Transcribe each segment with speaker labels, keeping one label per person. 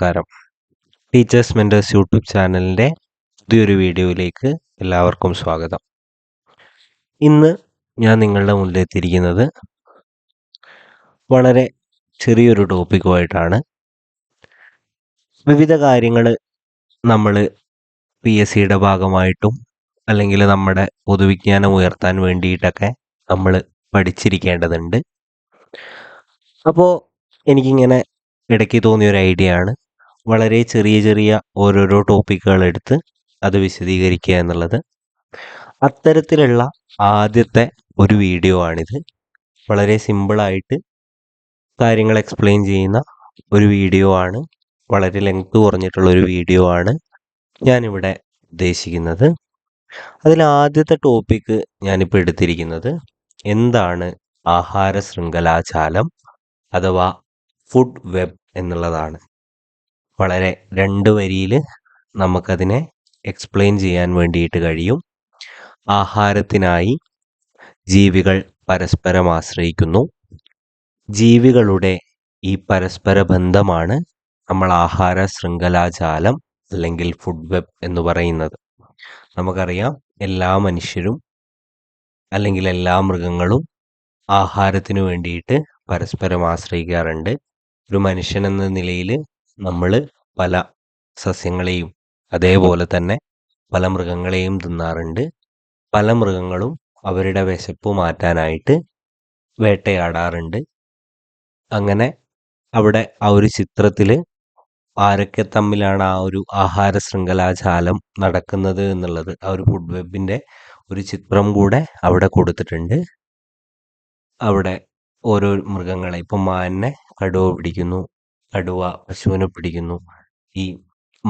Speaker 1: നമസ്കാരം teachers mentors YouTube ചാനലിൻ്റെ പുതിയൊരു വീഡിയോയിലേക്ക് എല്ലാവർക്കും സ്വാഗതം ഇന്ന് ഞാൻ നിങ്ങളുടെ മുന്നിലെത്തിയിരിക്കുന്നത് വളരെ ചെറിയൊരു ടോപ്പിക്കുമായിട്ടാണ് വിവിധ കാര്യങ്ങൾ നമ്മൾ പി എസ് സിയുടെ ഭാഗമായിട്ടും അല്ലെങ്കിൽ നമ്മുടെ പൊതുവിജ്ഞാനം ഉയർത്താൻ വേണ്ടിയിട്ടൊക്കെ നമ്മൾ പഠിച്ചിരിക്കേണ്ടതുണ്ട് അപ്പോൾ എനിക്കിങ്ങനെ ഇടയ്ക്ക് തോന്നിയൊരു ഐഡിയ ആണ് വളരെ ചെറിയ ചെറിയ ഓരോരോ ടോപ്പിക്കുകൾ എടുത്ത് അത് വിശദീകരിക്കുക എന്നുള്ളത് അത്തരത്തിലുള്ള ആദ്യത്തെ ഒരു വീഡിയോ ആണിത് വളരെ സിമ്പിളായിട്ട് കാര്യങ്ങൾ എക്സ്പ്ലെയിൻ ചെയ്യുന്ന ഒരു വീഡിയോ ആണ് വളരെ ലെങ്ത് കുറഞ്ഞിട്ടുള്ള ഒരു വീഡിയോ ആണ് ഞാനിവിടെ ഉദ്ദേശിക്കുന്നത് അതിൽ ആദ്യത്തെ ടോപ്പിക്ക് ഞാനിപ്പോൾ എടുത്തിരിക്കുന്നത് എന്താണ് ആഹാര ശൃംഖലാചാലം അഥവാ ഫുഡ് വെബ് എന്നുള്ളതാണ് വളരെ രണ്ട് വരിയിൽ നമുക്കതിനെ എക്സ്പ്ലെയിൻ ചെയ്യാൻ വേണ്ടിയിട്ട് കഴിയും ആഹാരത്തിനായി ജീവികൾ പരസ്പരം ആശ്രയിക്കുന്നു ജീവികളുടെ ഈ പരസ്പര ബന്ധമാണ് നമ്മൾ ആഹാര ശൃംഖലാജാലം അല്ലെങ്കിൽ ഫുഡ് വെബ് എന്ന് പറയുന്നത് നമുക്കറിയാം എല്ലാ മനുഷ്യരും അല്ലെങ്കിൽ എല്ലാ മൃഗങ്ങളും ആഹാരത്തിനു വേണ്ടിയിട്ട് പരസ്പരം ആശ്രയിക്കാറുണ്ട് ഒരു മനുഷ്യൻ എന്ന നിലയിൽ നമ്മൾ പല സസ്യങ്ങളെയും അതേപോലെ തന്നെ പല മൃഗങ്ങളെയും തിന്നാറുണ്ട് പല മൃഗങ്ങളും അവരുടെ വിശപ്പ് മാറ്റാനായിട്ട് വേട്ടയാടാറുണ്ട് അങ്ങനെ അവിടെ ആ ഒരു ചിത്രത്തിൽ ആരൊക്കെ തമ്മിലാണ് ആ ഒരു ആഹാര ശൃംഖലാജാലം നടക്കുന്നത് എന്നുള്ളത് ആ ഒരു ഫുഡ് വെബിൻ്റെ ഒരു ചിത്രം കൂടെ അവിടെ കൊടുത്തിട്ടുണ്ട് അവിടെ ഓരോ മൃഗങ്ങളെ ഇപ്പം മാനിനെ കടുവ പിടിക്കുന്നു കടുവ പശുവിനെ പിടിക്കുന്നു ഈ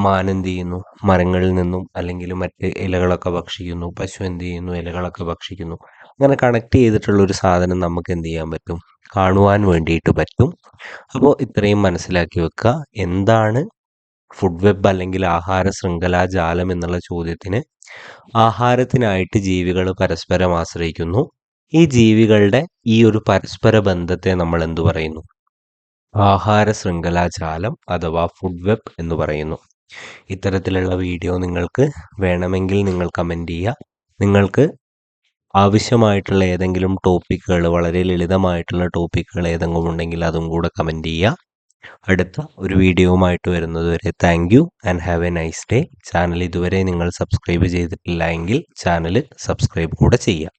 Speaker 1: മാൻ എന്ത് ചെയ്യുന്നു മരങ്ങളിൽ നിന്നും അല്ലെങ്കിൽ മറ്റ് ഇലകളൊക്കെ ഭക്ഷിക്കുന്നു പശു എന്ത് ചെയ്യുന്നു ഇലകളൊക്കെ ഭക്ഷിക്കുന്നു അങ്ങനെ കണക്ട് ചെയ്തിട്ടുള്ള ഒരു സാധനം നമുക്ക് എന്ത് ചെയ്യാൻ പറ്റും കാണുവാൻ വേണ്ടിയിട്ട് പറ്റും അപ്പോൾ ഇത്രയും മനസ്സിലാക്കി വെക്കുക എന്താണ് ഫുഡ് വെബ് അല്ലെങ്കിൽ ആഹാര ശൃംഖല ജാലം എന്നുള്ള ചോദ്യത്തിന് ആഹാരത്തിനായിട്ട് ജീവികൾ പരസ്പരം ആശ്രയിക്കുന്നു ഈ ജീവികളുടെ ഈ ഒരു പരസ്പര ബന്ധത്തെ നമ്മൾ എന്തു പറയുന്നു ആഹാര ശൃംഖലാജാലം അഥവാ ഫുഡ് വെബ് എന്ന് പറയുന്നു ഇത്തരത്തിലുള്ള വീഡിയോ നിങ്ങൾക്ക് വേണമെങ്കിൽ നിങ്ങൾ കമൻറ്റ് ചെയ്യുക നിങ്ങൾക്ക് ആവശ്യമായിട്ടുള്ള ഏതെങ്കിലും ടോപ്പിക്കുകൾ വളരെ ലളിതമായിട്ടുള്ള ടോപ്പിക്കുകൾ ഏതെങ്കിലും ഉണ്ടെങ്കിൽ അതും കൂടെ കമൻറ്റ് ചെയ്യുക അടുത്ത ഒരു വീഡിയോവുമായിട്ട് വരുന്നതുവരെ thank you and have a nice day channel ഇതുവരെ നിങ്ങൾ സബ്സ്ക്രൈബ് ചെയ്തിട്ടില്ല എങ്കിൽ ചാനൽ സബ്സ്ക്രൈബ് കൂടെ ചെയ്യുക